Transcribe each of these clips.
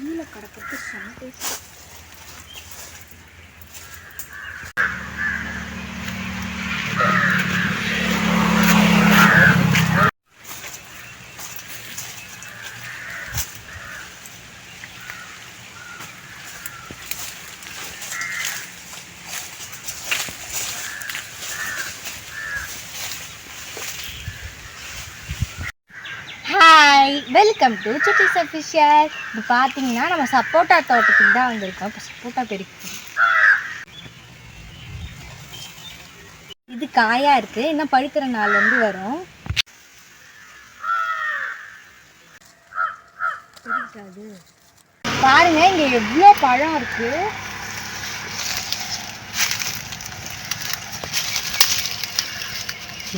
ஈழ கடப்புக்கு செம்ம taste welcome to Chittis official இப்போ பார்த்தீங்கன்னா நம்ம சப்போட்டா தோட்டத்துக்கு தான் வந்திருக்கோம். இப்போ சப்போட்டா பெருக்கி. இது காயாக இருக்குது இன்னும் பழுக்கிற நாள் வந்து வரும். பாருங்க இங்கே எவ்வளோ பழம் இருக்குது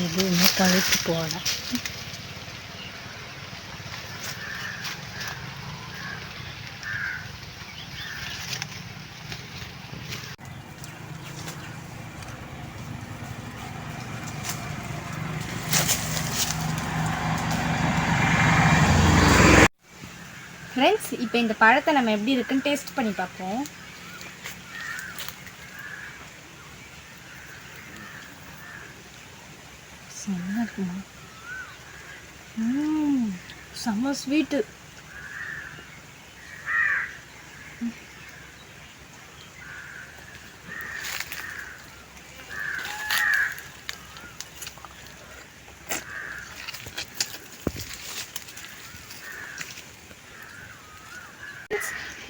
எதுவுமே கழித்து போகலாம் ஃப்ரெண்ட்ஸ் இப்போ இந்த பழத்தை நம்ம எப்படி இருக்குன்னு டேஸ்ட் பண்ணி பார்ப்போம். செம்ம இருக்குமா? ம், செம்ம ஸ்வீட்டு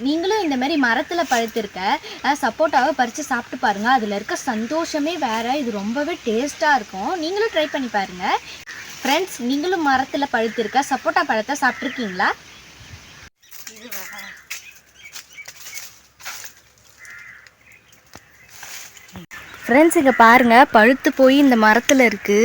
நீங்களும் இந்த மாதிரி மரத்தில் பழுத்திருக்க சப்போட்டாவை பறித்து சாப்பிட்டு பாருங்கள் அதில் இருக்க சந்தோஷமே வேறு. இது ரொம்பவே டேஸ்ட்டாக இருக்கும். நீங்களும் ட்ரை பண்ணி பாருங்கள் ஃப்ரெண்ட்ஸ் நீங்களும் மரத்தில் பழுத்திருக்க சப்போட்டா பழத்தை சாப்பிட்ருக்கீங்களா ஃப்ரெண்ட்ஸ் இங்கே பாருங்கள் பழுத்து போய் இந்த மரத்தில் இருக்குது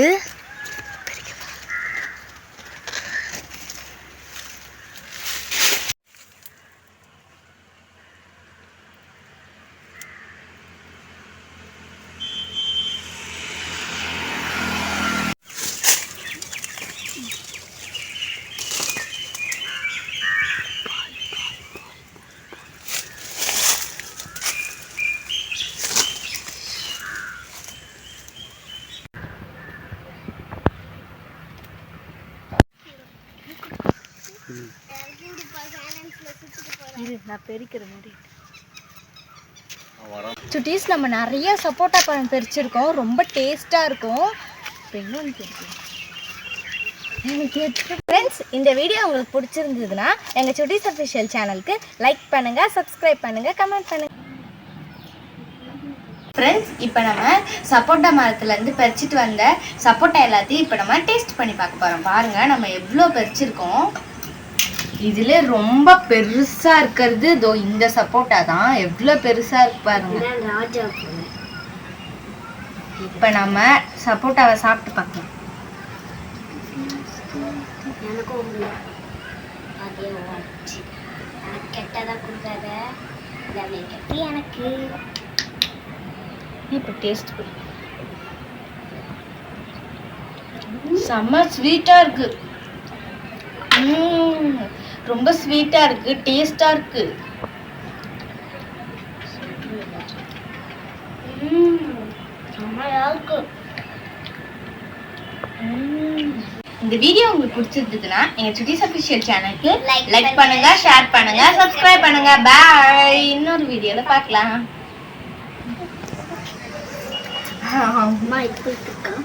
இரு நான் பெருக்கிற மாதிரி. சுட்டீஸ் நம்ம நிறைய சப்போட்டா பழம் பறிச்சிருக்கோம். ரொம்ப டேஸ்ட்டாக இருக்கும். இப்போ இன்னொன்று ஃப்ரெண்ட்ஸ் இந்த வீடியோ உங்களுக்கு பிடிச்சிருந்ததுன்னா எங்கள் சுட்டீஸ் அஃபிஷியல் சேனலுக்கு லைக் பண்ணுங்கள் சப்ஸ்கிரைப் பண்ணுங்கள் கமெண்ட் பண்ணுங்கள் ஃப்ரெண்ட்ஸ் இப்போ நம்ம சப்போட்டா மரத்துலேருந்து பறிச்சிட்டு வந்த சப்போட்டா எல்லாத்தையும் இப்போ நம்ம டேஸ்ட் பண்ணி பார்க்க போகிறோம் பாருங்கள் நம்ம எவ்வளோ பறிச்சிருக்கோம். இதுல ரொம்ப பெருசா இருக்கிறது இதோ இந்த சப்போட்டா தான். எவ்வளவு பெருசா இருக்கு பாருங்க. இப்ப நம்ம சப்போட்டாவை சாப்பிட்டு பார்க்கலாம். எனக்கும் உண்டு அதே வாட்ச் எனக்கு கெட்டதா கொடுக்காத. கெட்டி எனக்கு? இப்ப டேஸ்ட் செம்ம ஸ்வீட்டா இருக்கு. ம்ம். ரொம்ப ஸ்வீட்டா இருக்கு டேஸ்டா இருக்கு. இருக்கு. இந்த வீடியோ உங்களுக்கு பிடிச்சிருந்ததுன்னா எங்க சுட்டிஸ் அபிஷியல் சேனலுக்கு லைக் பண்ணுங்க. ஷேர் பண்ணுங்க சப்ஸ்கிரைப் பண்ணுங்க. பாய் இன்னொரு வீடியோல பார்க்கலாம். அம்மா இது கொடுத்துருக்கா